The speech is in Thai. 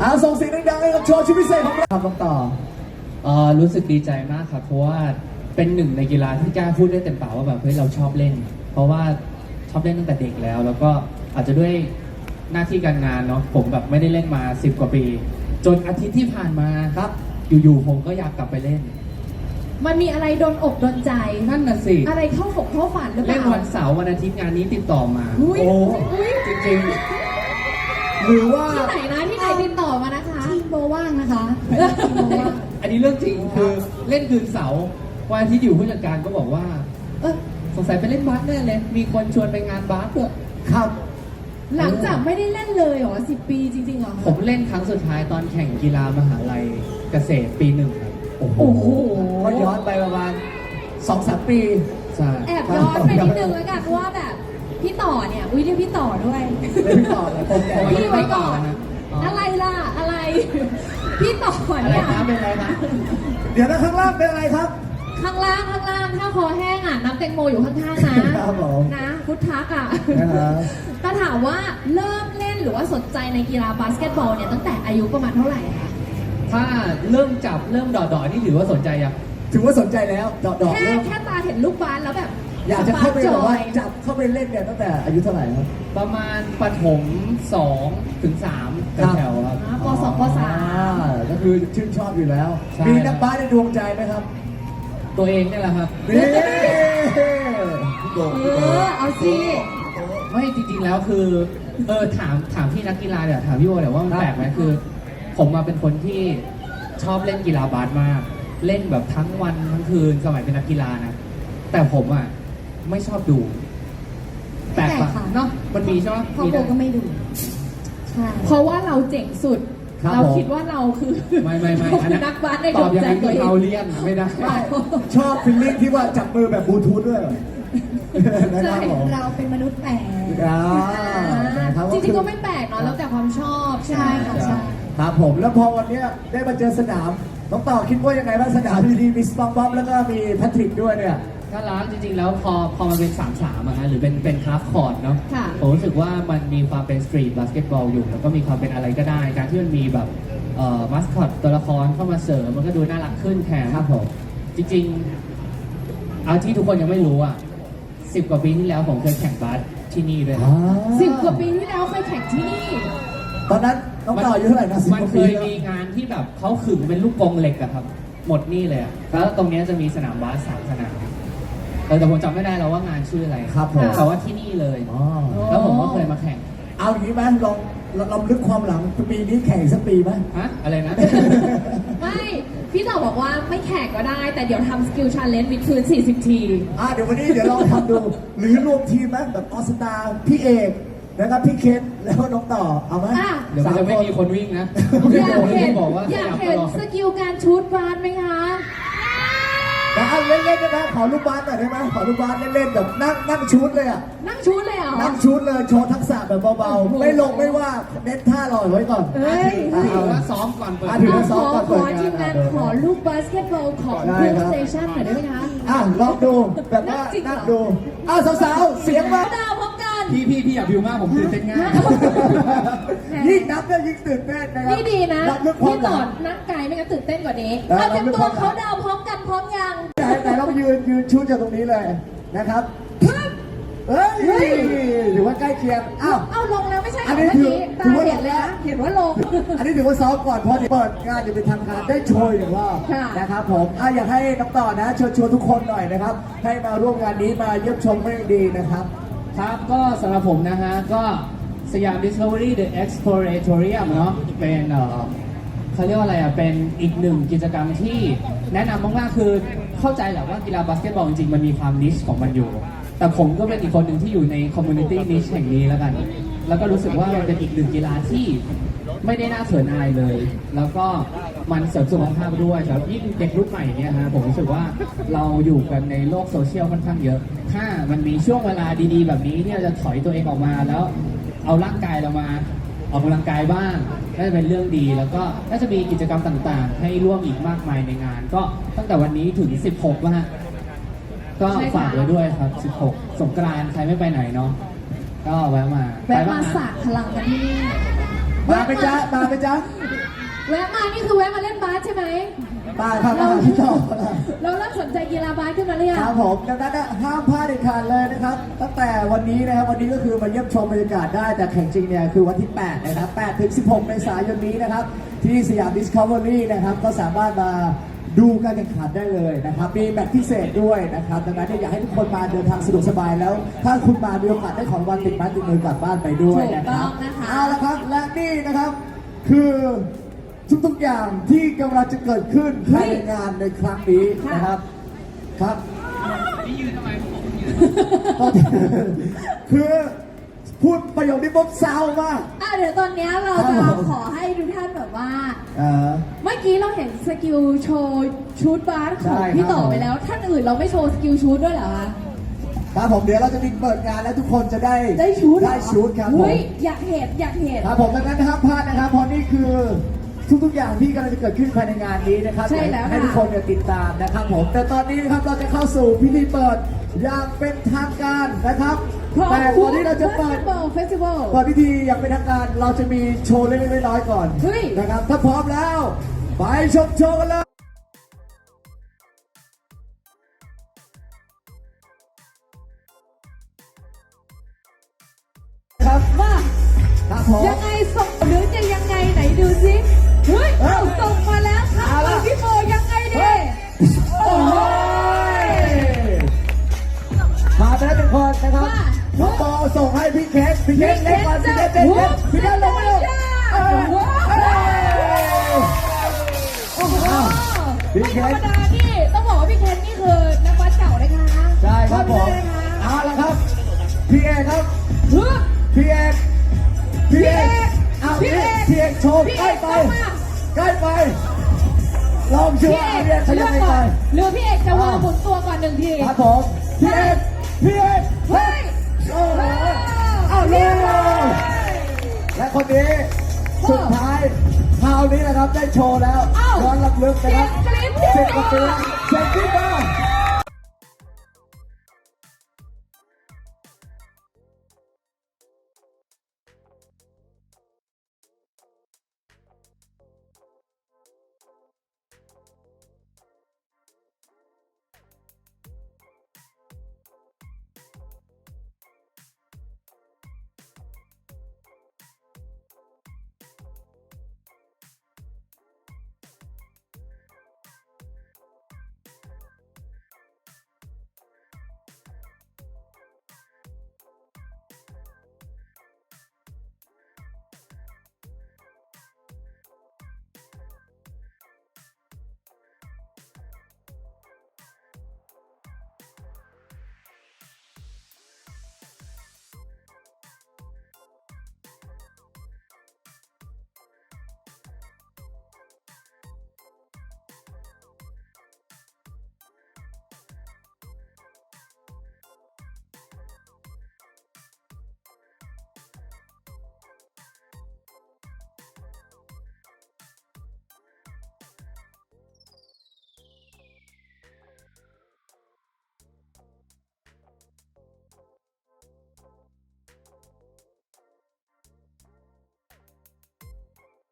อาส่งเสียงดังๆให้กับโชว์ชุดพิเศษของเราครับต่อรู้สึกดีใจมากครับ เพราะว่าเป็นหนึ่งในกีฬาที่กล้าพูดได้เต็มปากว่าแบบเฮ้ยเราชอบเล่น เพราะว่าชอบเล่นตั้งแต่เด็กแล้ว แล้วก็อาจจะด้วย หน้าที่การงานเนาะผมแบบไม่ได้เล่นมา 10 กว่าปี จนอาทิตย์ที่ผ่านมาครับ อยู่ๆผมก็อยากกลับไปเล่น มันมีอะไรโดนอกโดนใจ นั่นน่ะสิ อะไรเข้าฝกเข้าฝันหรือเปเล่นล่า วันเสาร์วันอาทิตย์งานนี้ติดต่อมา อุ้ยโอ้อุ้ยจริงหรือว่า ที่ไหนนะที่ไหนติดต่อมานะคะ ที่โบว่างนะคะๆอันนี้เรื่องจริงคือเล่นคืนเสาร์วันอาทิตย์อยู่ผู้จัดการก็บอกว่า เออสงสัยไปเล่นบาสแน่เลย มีคนชวนไปงานบาสเถอะครับ หลังจากไม่ได้เล่นเลยเหรอสิปีจริงๆเหรอผมเล่นครั้งสุดท้ายตอนแข่งกีฬามหาลัยเกษตรปีหนึ่งครับโอ้โหโอ้โหก็ย้อนไปประมาณสองสามปีใช่แอบย้อนไปนิดนึงแล้วกันว่าแบบพี่ต่อเนี่ยอุ้ยเรียกพี่ต่อด้วยเล่นต่อเลยผมแก่พี่ไว้ก่อนนะอะไรล่ะอะไร พี่ต่ออะไรเนี่ยนะเป็นอะไรนะเดี๋ยวนะข้างล่างเป็นอะไรครับข้างล่างข้างล่างถ้าคอแห้งอะน้ำแตงโมอยู่ข้างๆนะครับผมนะพุทธักอะ นะฮะแต่ถามว่าเริ่มเล่นหรือว่าสนใจในกีฬาบาสเกตบอลเนี่ยตั้งแต่อายุประมาณเท่าไหร่คะถ้าเริ่มจับเริ่มดอดๆนี่ถือว่าสนใจยังถือว่าสนใจแล้วดอกดอกแค่เริ่มแค่ตาเห็นลูกบาสแล้วแบบอยากจะเข้าไปสแบบปว่าร์คจอยจับเข้าไปเล่นเนี่ยตั้งแต่อายุเท่าไหร่ครับ ประมาณปฐม2ถึง3ครับแถวๆครับอ่าปสองปสามอ่ก็คือชื่นชอบอยู่แล้วใช่มีนักบาสในดวงใจไหมครับ ตัวเองนี่แหละครับนี่พี่โดเอพี่โดอเอาสิ ไม่จริงๆแล้วคือเออถามถามพี่นักกีฬาเดี๋ยวถามพี่โอเดี๋ยวว่ามันแปลกไหมคือ ผมมาเป็นคนที่ชอบเล่นกีฬาบาสมาก เล่นแบบทั้งวันทั้งคืนสมัยเป็นนักกีฬานะแต่ผมอะไม่ชอบดูแปลกปะแปลกค่ะเนาะมันมีใช่ไหมพ่อมีโบได้ก็ไม่ดูใช่เพราะว่าเราเจ๋งสุด ครับเราผม คิดว่าเราคือไม่ไม่ไม่อันนั้นนักบาสในตดอวบงอย่างใจนั้นตัวคือเองเราเลี่ยนไม่ได้ ชอบฟิลลิ่งที่ว่าจับมือแบบบลูทูธด้วยเหรอ นะครับผมเราเป็นมนุษย์แปลกอ่านะครับจริงๆก็ไม่แปลกเนาะแล้วแต่ความชอบใช่ไหมใช่ค่ะใช่ ครับผมแล้วพอวันเนี้ยได้มาเจอสนามน้องต่อคิดว่ายังไงบ้างสนามดีๆมีสปองบ๊อบแล้วก็มีแพทริกด้วยเนี่ยถ้าร้านจริงๆ แล้วพอพอมันเป็น 3 3อะฮะหรือเป็นเป็นคราฟคอร์ดเนาะค่ะผมรู้สึกว่ามันมีความเป็นสตรีทบาสเกตบอลอยู่ แล้วก็มีความเป็นอะไรก็ได้ การที่มันมีแบบเอ่อมัสคอตตัวละครเข้ามาเสริมมันก็ดูน่ารักขึ้นแถมครับผม จริงๆ เอาที่ทุกคนยังไม่รู้อะ สิบกว่าปีที่แล้วผมเคยแข่งบาสที่นี่ด้วยนะสิบกว่าปีที่แล้วเคยแข่งที่นี่ ตอนนั้นน้องต่ออายุเท่าไหร่นะสิบมันกว่าเคปียแล้วมีงานที่แบบเขาขึงเป็นลูกกรงเหล็กอะครับ หมดนี่เลยอะแล้วตรงเนี้ยจะมีสนามบาสสามสนามเออแต่ผมจำไม่ได้แล้วว่างานชื่ออะไรครับผม แต่ว่าที่นี่เลย อ๋อแล้วผมก็เคยมาแข่งเอาอย่างนี้ไหมลองลองลองลึกความหลังปีนี้แข่งอีกสักปีไหม ฮะอะไรนะ ไม่ พี่ต่อบอกว่าไม่แข่งก็ได้ แต่เดี๋ยวทำสกิลชาเลนจ์วิดพื้น 40 ที อ่าเดี๋ยววันนี้เดี๋ยวลองทำดู หรือรวมทีมไหมแบบออสตาพี่เอกนะครับพี่เคนแล้วก็น้องต่อเอาไหมอะ เดี๋ยวมันจะไม่มีคนวิ่งนะอยากเห็นบอกว่าอยากขเห็บนตลอดสกิลการชูดบาสไหมคะ แต่เอาเล่นๆได้ไหมขอลูกบาสหน่อยได้ไหมขอลูกบาสเล่นๆแบบนั่งนั่งชุดเลยอะนั่งชูดเลยเหรอ นั่งชุดเลยโชว์ทักษะแบบเบาโอ้โห ๆไม่ลงไม่ว่าเน้นท่าลอยไว้ก่อน เอ้ยอะถืเอาอว่าซ้อมก่อนเปิด อะ ถือเอาว่าขซ้ออมก่อนขเปิดองานทีมงานอะขอลูกบาสเกตบอลของได้คูครับ สเตชันหน่อยได้ไหมคะอะลองดูแบบว่านั่งจริงเหรอนั่งดูอ้าวสาวๆเสียงมา ดาวพร้อมกัน พี่พี่พี่อย่าบิวมากผมตื่นเต้นง่าย ยิ่งนับเนี่ยยิ่งตื่นเต้นนะครับนี่ดีนะนับลึกควาพี่มหต่อลังนั่งไกลไม่งั้นตื่นเต้นกว่านี้เออเอาเต็มนับลึกตัวความหลัง เขาดาวพ ยืนยืนชุดจากตรงนี้เลยนะครับเฮ้ยถือว่าใกล้เคียงอ้าวเอาลงแล้วไม่ใช่เหรอัอนนี้เมื่อกี้ถืตาอว่าเห็นเลยนะเห็นว่าลง อันนี้ถือว่าซ้อมก่อนเพราะเปิดงานจะเป็นทางการได้โชว์อย่างว่าค่ะนะครับผมอะอยากให้น้องต่อนะเชิญชวนทุกคนหน่อยนะครับ ให้มาร่วมงานนี้มาเยี่ยมชมให้ดีนะครับ ครับก็สำหรับผมนะฮะก็สยาม Discovery The Exploratorium เนาะเป็นเอ่อเขาเรียกว่าอะไรอะเป็นอีกหนึ่งกิจกรรมที่แนะนำมากๆคือ เข้าใจแหละว่ากีฬาบาสเกตบอลจริงๆมันมีความนิชของมันอยู่ แต่ผมก็เป็นอีกคนหนึ่งที่อยู่ในคอมมูนิตี้นิชแห่งนี้แล้วกัน แล้วก็รู้สึกว่ามันเป็นอีกหนึ่งกีฬาที่ไม่ได้น่าเขินอายเลย แล้วก็มันเสริมสุขภาพด้วยครับยิ่งเด็กรุ่นใหม่เนี่ยฮะผมรู้สึกว่าเราอยู่กันในโลกโซเชียลค่อนข้างเยอะ ถ้ามันมีช่วงเวลาดีๆ แบบนี้ที่เราจะถอยตัวเองออกมาแล้ว เอาร่างกายเรามา ออกกำลังกายบ้างน่าจะเป็นเรื่องดี แล้วก็น่าจะมีกิจกรรมต่างๆ ให้ร่วมอีกมากมายในงาน ก็ตั้งแต่วันนี้ถึง 16นะฮะก็ใช่ค่ะ ฝากไว้ด้วยครับ 16 สงกรานต์ใครไม่ไปไหนเนาะก็แวะมาแวะไปบ้มางนะสาดพลังกันที่นี่มาไปจ้ามาไปจ้า แวะมานี่คือแวะมาเล่นบาสใช่ไหม มาครับมาพี่ต่อเราเริ่มสนใจกีฬาบาสขึ้นมาหรือยัคงรับผมดังนั้นนะห้ามพลาดเด็ดขาดเลยนะครับ ตั้งแต่วันนี้นะครับวันนี้ก็คือมาเยี่ยมชมบรรยากาศได้แต่แข่งจริงเนี่ยคือวันที่ 8 นะครับ8ถึง 16 เมษายนนี้นะครับ ที่สยามดิสคัฟเวอรี่นะครับ ก็สามารถมาดูการแข่งขันได้เลยนะครับ มีแมตช์พิเศษด้วยนะครับดังนั้นเนี่ยอยากให้ทุกคนมาเดินทางสะดวกสบายแล้ว ถ้าคุณมามีโอกาสได้ของรางวันติดไม้ติดมือกลับบ้านไปด้วยนะครับถูกต้องนะคะเอาละครับและนี่นะครับคือ ทุกๆอย่างที่กำลังจะเกิดขึ้นภายในงานในครั้งนี้นะครับ ครับคือพูดประโยคนี้ปุ๊บเศร้ามากอะเดี๋ยวตอนเนี้ยเราครัจะบผมขอให้ทุกท่านแบบว่าเออเมื่อกี้เราเห็นสกิลโชว์ชูดบาสขใช่องครับพี่ต่อไปแล้ว ท่านอื่นเราไม่โชว์สกิลชูดด้วยเหรอคะครับผมเดี๋ยวเราจะมีเปิดงานแล้วทุกคนจะได้ได้ชูดเหรอได้ชูดครับผมเฮ้ยอยากเห็นอยากเห็นครับผมดังนั้นนะครับพลาดนะครับเพราะนี่คือ ทุกๆอย่างที่กำลังจะเกิดขึ้นภายในงานนี้นะครับใช่แล้วให้ค่ะทุกคนเนี่ยติดตามนะครับผม แต่ตอนนี้นะครับเราจะเข้าสู่พิธีเปิดอย่างเป็นทางการนะครับแต่ก่อนที่เราจะเปิด เฟสติวัล ก่อนพิธีอย่างเป็นทางการเราจะมีโชว์เล็กๆน้อยๆก่อนเฮ้ย นะครับ ถ้าพร้อมแล้ว ไปชมโชว์กันเลยครับว่าครับผมยังไงส่งหรือ พี่เค้กพี่เค้กเล่นก่อนพี่เค้กเล่นก่อนพี่เค้กลงไปเลยเออเอ้ยโอ้โหพี่ไม่เคนธรรมดานี่ต้องบอกว่าพี่เคนนี่คือนักบาสเก่านะคะใช่ครับผมเลยนะคะเอาละครับพี่เอกครับเฮ้ยพี่เอกพี่เอกเอาพี่พี่เอกพี่เอกโชว์พี่ใกเอล้กไปเข้ามาใกล้ไปลองโชพี่ว์เออากเรียนขเลืยัอบกไปก่ไปอนหรือพี่เอกจะวางหมุนตัวก่อนหนึ่งทีครับผมพี่เอกพี่เอกเฮ้ยโอ้โห เอาลงและคนนี้สุดท้ายคราวนี้นะครับได้โชว์แล้วเอ้าย้อนรับลึกนะครับเสียงกรี๊ดเสียงกระเตือนเสียงกรี๊ดมา